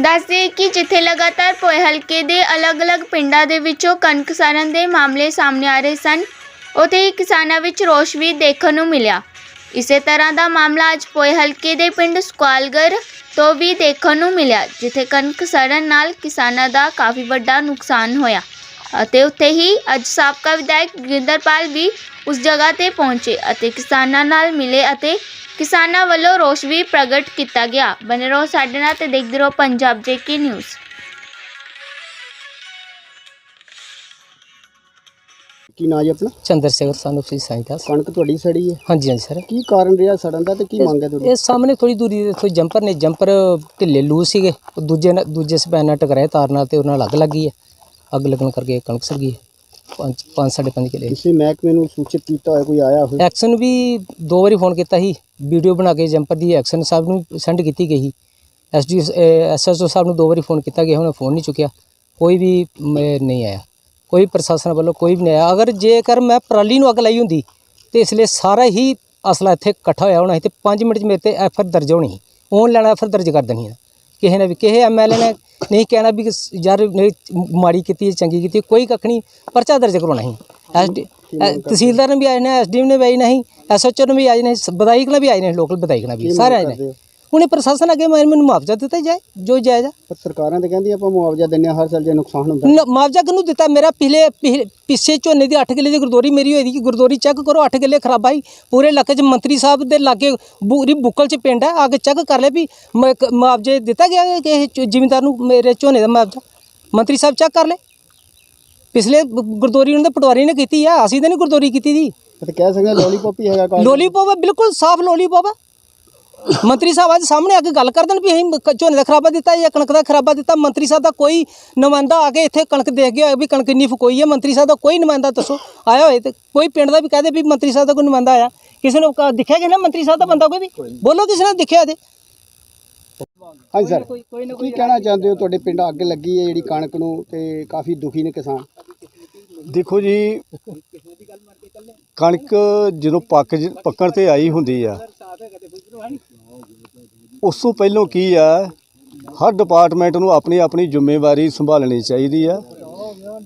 ਦੱਸਦੇ ਕਿ ਜਿੱਥੇ ਲਗਾਤਾਰ ਪੋਏ ਹਲਕੇ ਦੇ ਅਲੱਗ-ਅਲੱਗ ਪਿੰਡਾਂ ਦੇ ਵਿੱਚੋਂ ਕਣਕ ਸੜਨ ਦੇ ਮਾਮਲੇ ਸਾਹਮਣੇ ਆ ਰਹੇ ਸਨ, ਉੱਥੇ ਹੀ ਕਿਸਾਨਾਂ ਵਿੱਚ ਰੋਸ਼ ਵੀ ਦੇਖਣ ਨੂੰ ਮਿਲਿਆ। ਇਸੇ ਤਰ੍ਹਾਂ ਦਾ ਮਾਮਲਾ ਅੱਜ ਪੋਏ ਹਲਕੇ ਦੇ ਪਿੰਡ ਸਕਵਾਲਗਰ ਤੋਂ ਵੀ ਦੇਖਣ ਨੂੰ ਮਿਲਿਆ, ਜਿੱਥੇ ਕਣਕ ਸੜਨ ਨਾਲ ਕਿਸਾਨਾਂ ਦਾ ਕਾਫੀ ਵੱਡਾ ਨੁਕਸਾਨ ਹੋਇਆ ਅਤੇ ਉੱਥੇ ਹੀ ਅੱਜ ਸਾਬਕਾ ਵਿਧਾਇਕ ਗੁਰਿੰਦਰਪਾਲ ਵੀ ਉਸ ਜਗ੍ਹਾ ਤੇ ਪਹੁੰਚੇ ਅਤੇ ਕਿਸਾਨਾਂ ਨਾਲ ਮਿਲੇ ਅਤੇ ਕਿਸਾਨਾਂ ਵੱਲੋਂ ਰੋਸ਼ ਵੀ ਪ੍ਰਗਟ ਕੀਤਾ ਗਿਆ ਬਨੇ ਰਹੋ ਸਾਡੇ ਨਾਲ ਤੇ ਦੇਖਦੇ ਰਹੋ ਪੰਜਾਬ ਜੇਕੇ ਨਿਊਜ਼ ਕੀ ਨਾਂ ਜੀ ਆਪਣਾ ਚੰਦਰ ਸ਼ੇਖਰ ਸਾਨੂੰ ਸੀ ਸਾਈਦਾਸ ਕਣਕ ਤੁਹਾਡੀ ਸੜੀ ਹੈ ਹਾਂਜੀ ਹਾਂਜੀ ਸਰ ਕੀ ਕਾਰਨ ਰਿਹਾ ਸੜਨ ਦਾ ਤੇ ਕੀ ਮੰਗ ਹੈ ਤੁਹਾਡੀ ਇਹ ਸਾਹਮਣੇ ਥੋੜੀ ਦੂਰੀ ਤੇ ਇੱਥੋਂ ਜੰਪਰ ਨੇ ਜੰਪਰ ਢਿੱਲੇ ਲੂਸ ਸੀਗੇ ਉਹ ਦੂਜੇ ਨਾਲ ਦੂਜੇ ਸਪੈਨ ਨਾਲ ਟਕਰਾਏ ਤਾਰ ਨਾਲ ਤੇ ਉਹਨਾਂ ਨਾਲ ਅੱਗ ਲੱਗ ਗਈ ਹੈ ਅੱਗ ਲੱਗਣ ਕਰਕੇ ਕਣਕ ਸੜ ਗਈ ਹੈ ਪੰਜ ਪੰਜ ਸਾਢੇ ਪੰਜ ਕਿਲੇ। ਕਿਸੇ ਮਹਿਕਮੇ ਨੂੰ ਸੂਚਿਤ ਕੀਤਾ ਹੋਇਆ ਕੋਈ ਆਇਆ ਹੋਵੇ? ਐਕਸ਼ਨ ਵੀ ਦੋ ਵਾਰੀ ਫੋਨ ਕੀਤਾ ਸੀ। ਵੀਡੀਓ ਬਣਾ ਕੇ ਜੰਪਰ ਦੀ ਐਕਸ਼ਨ ਸਾਹਿਬ ਨੂੰ ਸੈਂਡ ਕੀਤੀ ਗਈ ਸੀ। ਐਸਡੀ ਐਸਐਸਓ ਸਾਹਿਬ ਨੂੰ ਦੋ ਵਾਰੀ ਫੋਨ ਕੀਤਾ ਗਿਆ ਉਹਨੇ ਫੋਨ ਨਹੀਂ ਚੁੱਕਿਆ। ਕੋਈ ਵੀ ਨਹੀਂ ਆਇਆ। ਕੋਈ ਪ੍ਰਸ਼ਾਸਨ ਵੱਲੋਂ ਕੋਈ ਵੀ ਨਹੀਂ ਆਇਆ। ਅਗਰ ਜੇਕਰ ਮੈਂ ਪਰਾਲੀ ਨੂੰ ਅੱਗ ਲਾਈ ਹੁੰਦੀ ਤੇ ਇਸ ਲਈ ਸਾਰਾ ਹੀ ਅਸਲਾ ਇੱਥੇ ਇਕੱਠਾ ਹੋਇਆ ਹੋਣਾ ਸੀ ਤੇ 5 ਮਿੰਟ 'ਚ ਮੇਰੇ ਤੇ ਐਫ ਆਰ ਦਰਜ ਹੋਣੀ ਸੀ। ਔਨ ਲੈਣਾ ਐਫ ਆਰ ਦਰਜ ਕਰ ਦੇਣੀ ਹੈ ਕਿਸੇ ਨੇ ਵੀ ਕਿਸੇ ਐਮਐਲਏ ਨੇ ਨਹੀਂ ਕਹਿਣਾ ਵੀ ਯਾਰ ਮਾੜੀ ਕੀਤੀ ਹੈ, ਚੰਗੀ ਕੀਤੀ ਹੈ, ਕੋਈ ਕੱਖ ਨਹੀਂ ਪਰਚਾ ਦਰਜ ਕਰਾਉਣਾ ਐਸਡੀ ਤਹਿਸੀਲਦਾਰ ਨੇ ਵੀ ਆਏ ਨੇ ਐਸਡੀਐਮ ਨੇ ਵੀ ਆਏ ਨਹੀਂ ਐਸਐਚਓ ਨੇ ਵੀ ਆਏ ਨੇ ਵਿਧਾਇਕ ਨੇ ਵੀ ਆਏ ਨੇ ਲੋਕਲ ਵਿਧਾਇਕ ਨੇ ਵੀ ਸਾਰੇ ਆਏ ਨੇ। ਹੋ? ਉਹਨੇ ਪ੍ਰਸ਼ਾਸਨ ਅੱਗੇ ਮੈਨੂੰ ਮੈਨੂੰ ਮੁਆਵਜ਼ਾ ਦਿੱਤਾ ਜਾਏ ਜੋ ਜਾਇਜ਼ ਆ। ਪਰ ਸਰਕਾਰਾਂ ਤੇ ਕਹਿੰਦੀ ਆਪਾਂ ਮੁਆਵਜ਼ਾ ਦਿੰਦੇ ਹਾਂ ਹਰ ਸਾਲ ਜੇ ਨੁਕਸਾਨ ਹੁੰਦਾ। ਨ- ਮੁਆਵਜ਼ਾ ਕਿਹਨੂੰ ਦਿੱਤਾ? ਮੇਰਾ ਪਿਛਲੇ ਪਿਛ- ਪਿੱਛੇ ਝੋਨੇ ਦੀ 8 ਕਿੱਲੇ ਦੀ ਗੁਰਦੋਰੀ ਮੇਰੀ ਹੋਈ ਦੀ ਗੁਰਦੋਰੀ ਚੈੱਕ ਕਰੋ 8 ਕਿੱਲੇ ਖਰਾਬ ਆਈ। ਪੂਰੇ ਇਲਾਕੇ 'ਚ ਮੰਤਰੀ ਸਾਹਿਬ ਦੇ ਲਾਗੇ ਬੂਰੀ ਬੁੱਕਲ 'ਚ ਪਿੰਡ ਹੈ ਆ ਕੇ ਚੈੱਕ ਕਰ ਲੈ ਵੀ ਮ- ਕ- ਮੁਆਵਜ਼ੇ ਦਿੱਤਾ ਗਿਆ ਹੈ ਕਿ ਇਹ ਝ- ਜ਼ਿਮੀਂਦਾਰ ਨੂੰ ਮੇਰੇ ਝੋਨੇ ਦਾ ਮੁਆਵਜ਼ਾ? ਮੰਤਰੀ ਸਾਹਿਬ ਚੈੱਕ ਕਰ ਲੈ ਪਿਛਲੇ ਬ- ਗੁਰਦੋਰੀ ਉਹਨਾਂ ਦੇ ਪਟਵਾਰੀ ਨੇ ਕੀਤੀ ਆ। ਅਸੀਂ ਤਾਂ ਨਹੀਂ ਗੁਰਦੋਰੀ ਕੀਤੀ ਦੀ। ਤੇ ਕਹਿ ਸਕਦੇ ਲੋਲੀਪੌਪ ਹੀ ਹੈਗਾ ਕਾਰਨ। ਲੋਲੀਪੌਪ ਆ, ਬਿਲਕੁਲ ਸਾਫ਼ ਲੋਲੀਪੌਪ ਆ। ਮੰਤਰੀ ਸਾਹਿਬ ਅੱਜ ਸਾਹਮਣੇ ਆ ਕੇ ਗੱਲ ਕਰ ਦੇਣ ਵੀ ਅਸੀਂ ਝੋਨੇ ਦਾ ਖਰਾਬਾ ਦਿੱਤਾ ਜਾਂ ਕਣਕ ਦਾ ਖਰਾਬਾ ਦਿੱਤਾ। ਮੰਤਰੀ ਸਾਹਿਬ ਦਾ ਕੋਈ ਨੁਮਾਇੰਦਾ ਆ ਕੇ ਇੱਥੇ ਕਣਕ ਦੇਖ ਗਿਆ ਵੀ ਕਣਕ ਇੰਨੀ ਫੁਕੋਈ ਹੈ। ਮੰਤਰੀ ਸਾਹਿਬ ਦਾ ਕੋਈ ਨੁਮਾਇੰਦਾ ਦੱਸੋ। ਆਇਆ ਹੋਏ ਤੇ ਕੋਈ ਪਿੰਡ ਦਾ ਵੀ ਕਹਦੇ ਵੀ ਮੰਤਰੀ ਸਾਹਿਬ ਦਾ ਕੋਈ ਨੁਮਾਇੰਦਾ ਆਇਆ। ਕਿਸੇ ਨੂੰ ਦਿਖਿਆ ਕਿ ਨਾ ਮੰਤਰੀ ਸਾਹਿਬ ਦਾ ਬੰਦਾ ਕੋਈ ਵੀ? ਬੋਲੋ ਕਿਸੇ ਨੇ ਦਿਖਿਆ ਇਹਦੇ ਹਾਂਜੀ ਸਰ ਕੀ ਕਹਿਣਾ ਚਾਹੁੰਦੇ ਹੋ ਤੁਹਾਡੇ ਪਿੰਡ ਅੱਗ ਲੱਗੀ ਹੈ ਜਿਹੜੀ ਕਣਕ ਨੂੰ ਤੇ ਕਾਫੀ ਦੁਖੀ ਨੇ ਕਿਸਾਨ? ਦੇਖੋ ਜੀ, ਕਣਕ ਜਦੋਂ ਪੱਕ ਜ- ਪੱਕਣ ਤੇ ਆਈ ਹੁੰਦੀ ਆ, ਉਸ ਤੋਂ ਪਹਿਲਾਂ ਕੀ ਆ, ਹਰ ਡਿਪਾਰਟਮੈਂਟ ਨੂੰ ਆਪਣੀ ਆਪਣੀ ਜ਼ਿੰਮੇਵਾਰੀ ਸੰਭਾਲਣੀ ਚਾਹੀਦੀ ਆ।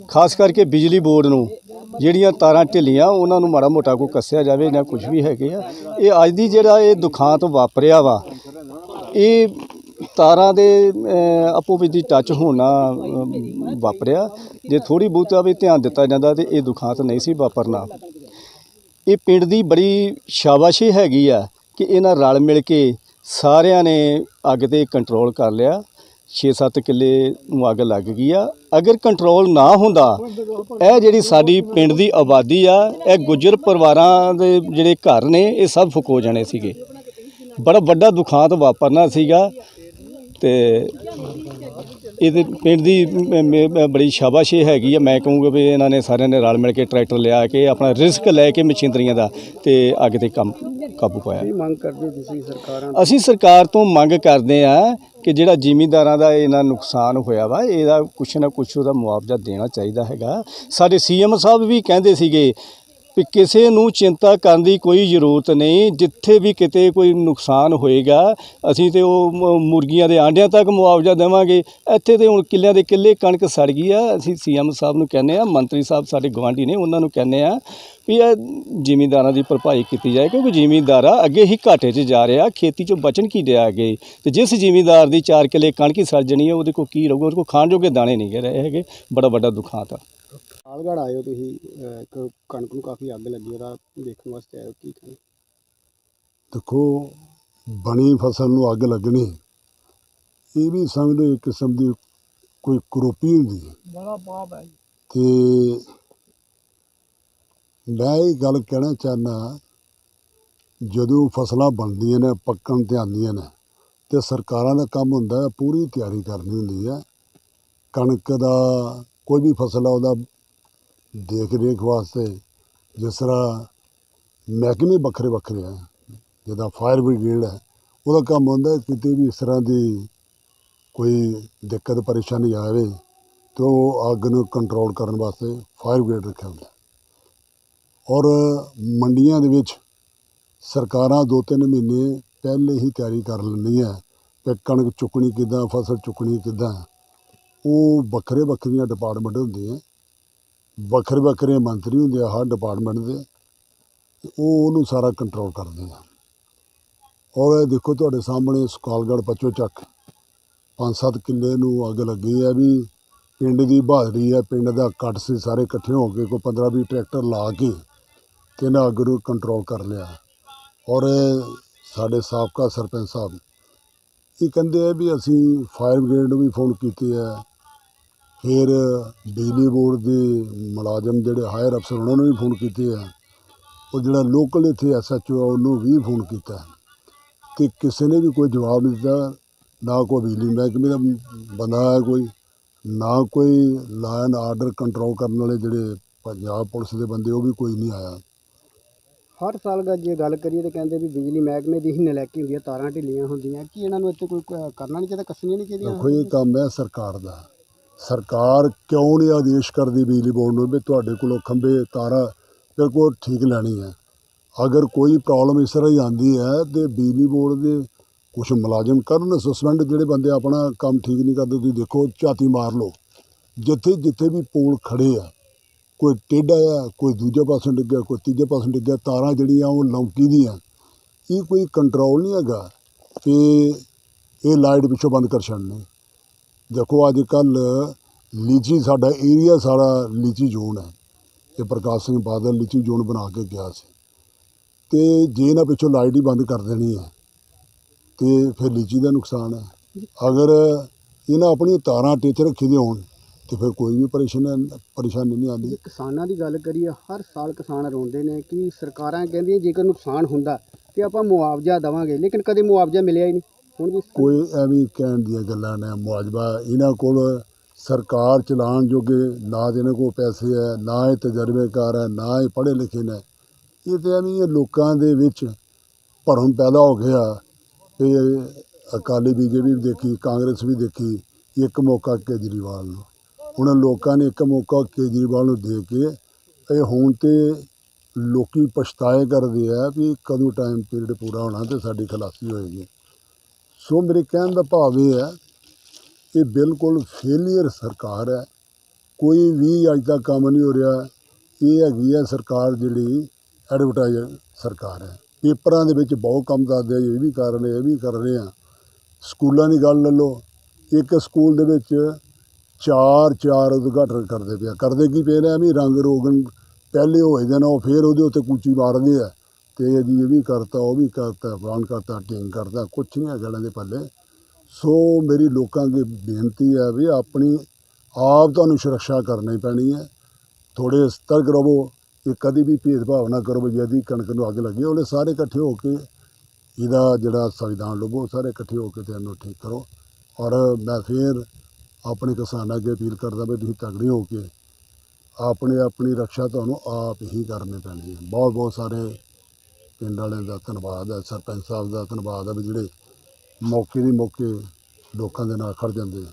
ਖਾਸ ਕਰਕੇ ਬਿਜਲੀ ਬੋਰਡ ਨੂੰ, ਜਿਹੜੀਆਂ ਤਾਰਾਂ ਢਿੱਲੀਆਂ, ਉਹਨਾਂ ਨੂੰ ਮਾੜਾ ਮੋਟਾ ਕੋਈ ਕੱਸਿਆ ਜਾਵੇ ਜਾਂ ਕੁਝ ਵੀ ਹੈਗੇ ਆ। ਇਹ ਅੱਜ ਦੀ ਜਿਹੜਾ ਇਹ ਦੁਖਾਂਤ ਵਾਪਰਿਆ ਵਾ, ਇਹ ਤਾਰਾਂ ਦੇ ਆਪੋ ਵਿੱਚ ਦੀ ਟੱਚ ਹੋਣਾ ਵਾਪਰਿਆ। ਜੇ ਥੋੜੀ ਬਹੁਤਾ ਵੀ ਧਿਆਨ ਦਿੱਤਾ ਜਾਂਦਾ ਤੇ ਇਹ ਦੁਖਾਂਤ ਨਹੀਂ ਸੀ ਵਾਪਰਨਾ। ਇਹ ਪਿੰਡ ਦੀ ਬੜੀ ਸ਼ਾਬਾਸ਼ੀ ਹੈਗੀ ਆ ਕਿ ਇਹਨਾਂ ਰਲ ਮਿਲ ਕੇ ਸਾਰਿਆਂ ਨੇ ਅੱਗ ਤੇ ਕੰਟਰੋਲ ਕਰ ਲਿਆ। 6-7 ਕਿੱਲੇ ਨੂੰ ਅੱਗ ਲੱਗ ਗਈ ਆ। ਅਗਰ ਕੰਟਰੋਲ ਨਾ ਹੁੰਦਾ, ਇਹ ਜਿਹੜੀ ਸਾਡੀ ਪਿੰਡ ਦੀ ਆਬਾਦੀ ਆ, ਇਹ ਗੁੱਜਰ ਪਰਿਵਾਰਾਂ ਦੇ ਜਿਹੜੇ ਘਰ ਨੇ, ਇਹ ਸਭ ਫੁਕੋ ਜਾਣੇ ਸੀਗੇ। ਬੜਾ ਵੱਡਾ ਦੁਖਾਂਤ ਵਾਪਰਨਾ ਸੀਗਾ। ਤੇ ਇਹਦੇ ਪਿੰਡ ਦੀ ਮ- ਮ- ਮ- ਬੜੀ ਸ਼ਾਬਾਸ਼ੀ ਹੈਗੀ ਆ। ਮੈਂ ਕਹੂੰਗਾ ਵੀ ਇਹਨਾਂ ਨੇ ਸਾਰਿਆਂ ਨੇ ਰਲ ਮਿਲ ਕੇ ਟਰੈਕਟਰ ਲਿਆ ਕੇ ਆਪਣਾ ਰਿਸਕ ਲੈ ਕੇ ਮਸ਼ੀਨਰੀਆਂ ਦਾ ਤੇ ਅੱਗ ਤੇ ਕੰਮ ਕਾਬੂ ਪਾਇਆ। ਕੀ ਮੰਗ ਕਰਦੇ ਤੁਸੀਂ ਸਰਕਾਰਾਂ ਅਸੀਂ ਸਰਕਾਰ ਤੋਂ ਮੰਗ ਕਰਦੇ ਆ ਕਿ ਜਿਹੜਾ ਜ਼ਿਮੀਂਦਾਰਾਂ ਦਾ ਇਹਨਾਂ ਨੁਕਸਾਨ ਹੋਇਆ ਵਾ ਇਹਦਾ ਕੁਛ ਨਾ ਕੁਛ ਉਹਦਾ ਮੁਆਵਜ਼ਾ ਦੇਣਾ ਚਾਹੀਦਾ ਹੈਗਾ। ਸਾਡੇ ਸੀਐਮ ਸਾਹਿਬ ਵੀ ਕਹਿੰਦੇ ਸੀਗੇ ਵੀ ਕਿਸੇ ਨੂੰ ਚਿੰਤਾ ਕਰਨ ਦੀ ਕੋਈ ਜ਼ਰੂਰਤ ਨਹੀਂ, ਜਿੱਥੇ ਵੀ ਕਿਤੇ ਕੋਈ ਨੁਕਸਾਨ ਹੋਏਗਾ, ਅਸੀਂ ਤੇ ਉਹ ਮੁਰਗੀਆਂ ਦੇ ਆਂਡਿਆਂ ਤੱਕ ਮੁਆਵਜ਼ਾ ਦੇਵਾਂਗੇ। ਇੱਥੇ ਤੇ ਹੁਣ ਕਿੱਲਿਆਂ ਦੇ ਕਿੱਲੇ ਕਣਕ ਸੜ ਗਈ ਆ। ਅਸੀਂ ਸੀਐਮ ਸਾਹਿਬ ਨੂੰ ਕਹਿੰਦੇ ਆ ਮੰਤਰੀ ਸਾਹਿਬ ਸਾਡੇ ਗਵਾਂਢੀ ਨੇ, ਉਹਨਾਂ ਨੂੰ ਕਹਿੰਦੇ ਆ ਵੀ ਇਹ ਜ਼ਿਮੀਂਦਾਰਾਂ ਦੀ ਭਰਪਾਈ ਕੀਤੀ ਜਾਏ, ਕਿਉਂਕਿ ਜ਼ਿਮੀਂਦਾਰ ਆ ਅੱਗੇ ਹੀ ਘਾਟੇ 'ਚ ਜਾ ਰਿਹਾ, ਖੇਤੀ 'ਚੋਂ ਬਚਣ ਕੀ ਡਿਆ ਅੱਗੇ? ਤੇ ਜਿਸ ਜ਼ਿਮੀਂਦਾਰ ਦੀ 4 ਕਿੱਲੇ ਕਣਕ ਹੀ ਸੜ ਜਣੀ ਹੈ ਉਹਦੇ ਕੋਲ ਕੀ ਰਹੂਗਾ? ਉਹਦੇ ਕੋਲ ਖਾਣ ਜੋਗੇ ਦਾਣੇ ਨਹੀਂ ਗੇ ਰਹੇ ਹੈਗੇ। ਬੜਾ ਵੱਡਾ ਦੁਖਾਂਤ ਆ। ਆਲਗੜ ਆਏ ਹੋ ਤੁਸੀਂ ਅਹ, ਇੱਕ ਕਣਕ ਨੂੰ ਕਾਫੀ ਅੱਗ ਲੱਗੀ ਉਹਦਾ ਦੇਖਣ ਵਾਸਤੇ ਹੋ ਕੀ ਕਹਿਣਾ? ਦੇਖੋ ਬਣੀ ਫਸਲ ਨੂੰ ਅੱਗ ਲੱਗਣੀ ਇਹ ਵੀ ਸਮਝ ਲਓ ਇੱਕ ਕਿਸਮ ਦੀ ਕੋਈ ਕਰੋਪੀ ਹੁੰਦੀ ਹੈ। ਬੜਾ ਬਾਪ ਹੈ ਤੇ ਮੈਂ ਇਹ ਗੱਲ ਕਹਿਣਾ ਚਾਹਨਾ ਜਦੋਂ ਫਸਲਾਂ ਬਣਦੀਆਂ ਨੇ ਪੱਕਣ ਤੇ ਆਉਂਦੀਆਂ ਨੇ ਤੇ ਸਰਕਾਰਾਂ ਦਾ ਕੰਮ ਹੁੰਦਾ ਹੈ ਪੂਰੀ ਤਿਆਰੀ ਕਰਨੀ ਹੁੰਦੀ ਹੈ। ਕਣਕ ਦਾ ਕੋਈ ਵੀ ਫਸਲ ਆ ਉਹਦਾ ਦੇਖ ਰੇਖ ਵਾਸਤੇ ਜਿਸ ਤਰ੍ਹਾਂ ਮਹਿਕਮੇ ਵੱਖਰੇ ਵੱਖਰੇ ਆ, ਜਿੱਦਾਂ ਫਾਇਰ ਬ੍ਰਿਗੇਡ ਹੈ, ਉਹਦਾ ਕੰਮ ਹੁੰਦਾ ਕਿਤੇ ਵੀ ਇਸ ਤਰ੍ਹਾਂ ਦੀ ਕੋਈ ਦਿੱਕਤ, ਪਰੇਸ਼ਾਨੀ ਆਵੇ ਤਾਂ ਉਹ ਅੱਗ ਨੂੰ ਕੰਟਰੋਲ ਕਰਨ ਵਾਸਤੇ ਫਾਇਰ ਬ੍ਰਿਗੇਡ ਰੱਖਿਆ ਹੁੰਦਾ ਔਰ ਮੰਡੀਆਂ ਦੇ ਵਿੱਚ ਸਰਕਾਰਾਂ ਦੋ ਤਿੰਨ ਮਹੀਨੇ ਪਹਿਲੇ ਹੀ ਤਿਆਰੀ ਕਰ ਲੈਂਦੀਆਂ ਕਿ ਕਣਕ ਚੁੱਕਣੀ ਕਿੱਦਾਂ, ਫਸਲ ਚੁੱਕਣੀ ਕਿੱਦਾਂ। ਉਹ ਵੱਖਰੇ ਵੱਖਰੀਆਂ ਡਿਪਾਰਟਮੈਂਟ ਹੁੰਦੀਆਂ ਵੱਖਰੇ ਵੱਖਰੇ ਮੰਤਰੀ ਹੁੰਦੇ ਆ, ਹਰ ਡਿਪਾਰਟਮੈਂਟ ਦੇ, ਤੇ ਉਹ ਉਹਨੂੰ ਸਾਰਾ ਕੰਟਰੋਲ ਕਰਦੇ ਆ। ਔਰ ਇਹ ਦੇਖੋ ਤੁਹਾਡੇ ਸਾਹਮਣੇ ਸੁਕਾਲਗੜ੍ਹ ਪੱਚੋ ਚੱਕ। ਪੰਜ ਸੱਤ ਕਿੱਲੇ ਨੂੰ ਅੱਗ ਲੱਗੀ ਹੈ ਵੀ ਪਿੰਡ ਦੀ ਬਹਾਦਰੀ ਹੈ ਪਿੰਡ ਦਾ ਕੱਟ ਸੀ, ਸਾਰੇ ਇਕੱਠੇ ਹੋ ਕੇ ਕੋਈ 15 20 ਟਰੈਕਟਰ ਲਾ ਕੇ ਤੇ ਇਹਨਾਂ ਅੱਗ ਨੂੰ ਕੰਟਰੋਲ ਕਰ ਲਿਆ। ਔਰ ਸਾਡੇ ਸਾਬਕਾ ਸਰਪੰਚ ਸਾਹਿਬ, ਇਹ ਕਹਿੰਦੇ ਆ ਵੀ ਅਸੀਂ ਫਾਇਰ ਬ੍ਰਿਗੇਡ ਨੂੰ ਵੀ ਫੋਨ ਕੀਤੇ ਆ। ਫਿਰ ਬਿਜਲੀ ਬੋਰਡ ਦੇ ਮੁਲਾਜ਼ਮ ਜਿਹੜੇ ਹਾਇਰ ਅਫਸਰ ਉਹਨਾਂ ਨੂੰ ਵੀ ਫੋਨ ਕੀਤੇ ਆ। ਉਹ ਜਿਹੜਾ ਲੋਕਲ ਇੱਥੇ ਐਸਐਚਓ ਆ ਉਹਨੂੰ ਵੀ ਫੋਨ ਕੀਤਾ। ਤੇ ਕਿਸੇ ਨੇ ਵੀ ਕੋਈ ਜਵਾਬ ਨਹੀਂ ਦਿੱਤਾ ਨਾ ਕੋਈ ਬਿਜਲੀ ਮਹਿਕਮੇ ਦਾ ਬੰਦਾ ਆਇਆ ਕੋਈ ਨਾ ਕੋਈ ਲਾਅ ਆਰਡਰ ਕੰਟਰੋਲ ਕਰਨ ਵਾਲੇ ਜਿਹੜੇ ਪੰਜਾਬ ਪੁਲਿਸ ਦੇ ਬੰਦੇ ਉਹ ਵੀ ਕੋਈ ਨਹੀਂ ਆਇਆ। ਹਰ ਸਾਲ ਗਾ ਜੇ ਗੱਲ ਕਰੀਏ ਤਾਂ ਕਹਿੰਦੇ ਵੀ ਬਿਜਲੀ ਮਹਿਕਮੇ ਦੀ ਹੀ ਨਲਾਇਕੀ ਹੁੰਦੀ ਹੈ ਤਾਰਾਂ ਢਿੱਲੀਆਂ ਹੁੰਦੀਆਂ। ਕੀ ਇਹਨਾਂ ਨੂੰ ਇੱਥੇ ਕੋਈ ਕਰਨਾ ਨਹੀਂ ਚਾਹੀਦਾ ਕੱਸਣੀਆਂ ਨਹੀਂ ਚਾਹੀਦੀਆਂ? ਦੇਖੋ ਇਹ ਕੰਮ ਹੈ ਸਰਕਾਰ ਦਾ। ਸਰਕਾਰ ਕਿਉਂ ਨਹੀਂ ਆਦੇਸ਼ ਕਰਦੀ ਬਿਜਲੀ ਬੋਰਡ ਨੂੰ ਵੀ ਤੁਹਾਡੇ ਕੋਲੋਂ ਖੰਭੇ, ਤਾਰਾਂ ਬਿਲਕੁਲ ਠੀਕ ਲੈਣੀ ਹੈ। ਅਗਰ ਕੋਈ ਪ੍ਰੋਬਲਮ ਇਸ ਤਰ੍ਹਾਂ ਹੀ ਆਉਂਦੀ ਹੈ ਤੇ ਬਿਜਲੀ ਬੋਰਡ ਦੇ ਕੁਝ ਮੁਲਾਜ਼ਮ ਕਰਨ ਸਸਪੈਂਡ ਜਿਹੜੇ ਬੰਦੇ ਆਪਣਾ ਕੰਮ ਠੀਕ ਨਹੀਂ ਕਰਦੇ, ਤੁਸੀਂ ਦੇਖੋ, ਝਾਤੀ ਮਾਰ ਲਓ। ਜਿੱਥੇ ਜਿੱਥੇ ਵੀ ਪੋਲ ਖੜੇ ਆ, ਕੋਈ ਟੇਢਾ ਆ ਕੋਈ ਦੂਜੇ ਪਾਸੇ ਡਿੱਗਿਆ, ਕੋਈ ਤੀਜੇ ਪਾਸੇ ਡਿੱਗਿਆ, ਤਾਰਾਂ ਜਿਹੜੀਆਂ ਉਹ ਲੌਂਕੀ ਦੀਆਂ। ਇਹ ਕੋਈ ਕੰਟਰੋਲ ਨਹੀਂ ਹੈਗਾ ਕਿ ਇਹ ਲਾਈਟ ਪਿੱਛੋਂ ਬੰਦ ਕਰ ਛੱਡਣੇ। ਦੇਖੋ ਅੱਜ ਕੱਲ ਲੀਚੀ ਸਾਡਾ ਏਰੀਆ ਸਾਰਾ ਲੀਚੀ ਜ਼ੋਨ ਹੈ ਇਹ ਪ੍ਰਕਾਸ਼ ਸਿੰਘ ਬਾਦਲ ਲੀਚੀ ਜ਼ੋਨ ਬਣਾ ਕੇ ਗਿਆ ਸੀ। ਤੇ ਜੇ ਇਹਨਾਂ ਪਿੱਛੋਂ ਲਾਈਟ ਹੀ ਬੰਦ ਕਰ ਦੇਣੀ ਹੈ, ਤੇ ਫਿਰ ਲੀਚੀ ਦਾ ਨੁਕਸਾਨ ਹੈ। ਅਗਰ ਇਹਨਾਂ ਆਪਣੀਆਂ ਤਾਰਾਂ ਟਿੱਚ ਰੱਖੀ ਦੇ ਹੋਣ, ਤੇ ਫਿਰ ਕੋਈ ਵੀ ਪਰੇਸ਼ਾਨੀ ਪਰੇਸ਼ਾਨੀ ਨਹੀਂ ਆਉਂਦੀ। ਕਿਸਾਨਾਂ ਦੀ ਗੱਲ ਕਰੀਏ, ਹਰ ਸਾਲ ਕਿਸਾਨ ਰੋਂਦੇ ਨੇ ਕਿ ਸਰਕਾਰਾਂ ਕਹਿੰਦੀਆਂ ਜੇਕਰ ਨੁਕਸਾਨ ਹੁੰਦਾ ਤੇ ਆਪਾਂ ਮੁਆਵਜ਼ਾ ਦੇਵਾਂਗੇ, ਲੇਕਿਨ ਕਦੇ ਮੁਆਵਜ਼ਾ ਮਿਲਿਆ ਹੀ ਨਹੀਂ। ਹੁਣ ਵੀ ਕੋਈ ਐਵੇਂ ਕਹਿਣ ਦੀਆਂ ਗੱਲਾਂ ਨੇ ਮੁਆਜ਼ਬਾ ਇਹਨਾਂ ਕੋਲ ਸਰਕਾਰ ਚਲਾਉਣ ਜੋਗੇ ਨਾ ਤਾਂ ਇਹਨਾਂ ਕੋਲ ਪੈਸੇ ਹੈ, ਨਾ ਇਹ ਤਜਰਬੇਕਾਰ ਹੈ, ਨਾ ਇਹ ਪੜ੍ਹੇ ਲਿਖੇ ਨੇ। ਇਹ ਤੇ ਐਵੇਂ ਇਹ ਲੋਕਾਂ ਦੇ ਵਿੱਚ ਭਰਮ ਪੈਦਾ ਹੋ ਗਿਆ। ਤੇ ਅਕਾਲੀ ਬੀਜੇਪੀ ਵੀ ਦੇਖੀ, ਕਾਂਗਰਸ ਵੀ ਦੇਖੀ, ਇੱਕ ਮੌਕਾ ਕੇਜਰੀਵਾਲ ਨੂੰ। ਹੁਣ ਲੋਕਾਂ ਨੇ ਇੱਕ ਮੌਕਾ ਕੇਜਰੀਵਾਲ ਨੂੰ ਦੇ ਕੇ ਇਹ ਹੁਣ ਤੇ ਲੋਕੀ ਪਛਤਾਏ ਕਰਦੇ ਆ ਵੀ ਕਦੋਂ ਟਾਈਮ ਪੀਰੀਅਡ ਪੂਰਾ ਹੋਣਾ ਤੇ ਸਾਡੀ ਖਲਾਸੀ ਹੋਏਗੀ। ਸੋ ਮੇਰੇ ਕਹਿਣ ਦਾ ਭਾਵ ਇਹ ਹੈ ਇਹ ਬਿਲਕੁਲ ਫੇਲੀਅਰ ਸਰਕਾਰ ਹੈ। ਕੋਈ ਵੀ ਅੱਜ ਤੱਕ ਕੰਮ ਨਹੀਂ ਹੋ ਰਿਹਾ। ਇਹ ਹੈਗੀ ਹੈ ਸਰਕਾਰ ਜਿਹੜੀ ਐਡਵਰਟਾਈਜ਼ ਸਰਕਾਰ ਹੈ। ਪੇਪਰਾਂ ਦੇ ਵਿੱਚ ਬਹੁਤ ਕੰਮ ਦੱਸਦੇ ਆ, ਇਹ ਵੀ ਕਰ ਰਹੇ, ਇਹ ਵੀ ਕਰ ਰਹੇ ਆ। ਸਕੂਲਾਂ ਦੀ ਗੱਲ ਲੈ ਲਓ, ਇੱਕ ਸਕੂਲ ਦੇ ਵਿੱਚ ਚਾਰ ਚਾਰ ਉਦਘਾਟਨ ਕਰਦੇ ਪਿਆ। ਕਰਦੇ ਕੀ ਪਏ ਨੇ? ਐਵੇਂ ਰੰਗ ਰੋਗਨ ਪਹਿਲੇ ਹੋਏ ਦੇ ਨੇ, ਉਹ ਫੇਰ ਉਹਦੇ ਉੱਤੇ ਕੂਚੀ ਮਾਰਦੇ ਆ। ਤੇ ਜੀ ਇਹ ਵੀ ਕਰਤਾ, ਉਹ ਵੀ ਕਰਤਾ, ਫਲਾਣ ਕਰਤਾ, ਢੀਂਗ ਕਰਤਾ, ਕੁਛ ਨਹੀਂ ਹੈ ਇਹਨਾਂ ਦੇ ਪੱਲੇ। ਸੋ ਮੇਰੀ ਲੋਕਾਂ ਅੱਗੇ ਬੇਨਤੀ ਹੈ ਵੀ ਆਪਣੀ ਆਪ ਤੁਹਾਨੂੰ ਸੁਰੱਖਿਆ ਕਰਨੀ ਪੈਣੀ ਹੈ। ਥੋੜੇ ਸਤਰਕ ਰਹੋ ਕਿ ਕਦੀ ਵੀ ਭੇਦਭਾਵ ਨਾ ਕਰੋ ਵੀ ਜਦੀ ਕਣਕ ਨੂੰ ਅੱਗ ਲੱਗੇ ਉਹਨੇ ਸਾਰੇ ਇਕੱਠੇ ਹੋ ਕੇ ਇਹਦਾ ਜਿਹੜਾ ਸੰਵਿਧਾਨ ਲਵੋ ਸਾਰੇ ਇਕੱਠੇ ਹੋ ਕੇ ਤੇ ਇਹਨੂੰ ਠੀਕ ਕਰੋ। ਔਰ ਮੈਂ ਫੇਰ ਆਪਣੇ ਕਿਸਾਨਾਂ ਅੱਗੇ ਅਪੀਲ ਕਰਦਾ ਵੀ ਤੁਸੀਂ ਤਗੜੇ ਹੋ ਕੇ ਆਪਣੇ ਆਪਣੀ ਰੱਖਿਆ ਤੁਹਾਨੂੰ ਆਪ ਹੀ ਕਰਨੀ ਪੈਣੀ ਹੈ। ਬਹੁਤ ਬਹੁਤ ਸਾਰੇ ਪਿੰਡ ਵਾਲਿਆਂ ਦਾ ਧੰਨਵਾਦ ਹੈ, ਸਰਪੰਚ ਸਾਹਿਬ ਦਾ ਧੰਨਵਾਦ ਹੈ ਵੀ ਜਿਹੜੇ ਮੌਕੇ ਦੀ ਮੌਕੇ ਲੋਕਾਂ ਦੇ ਨਾਲ ਖੜ ਜਾਂਦੇ ਆ।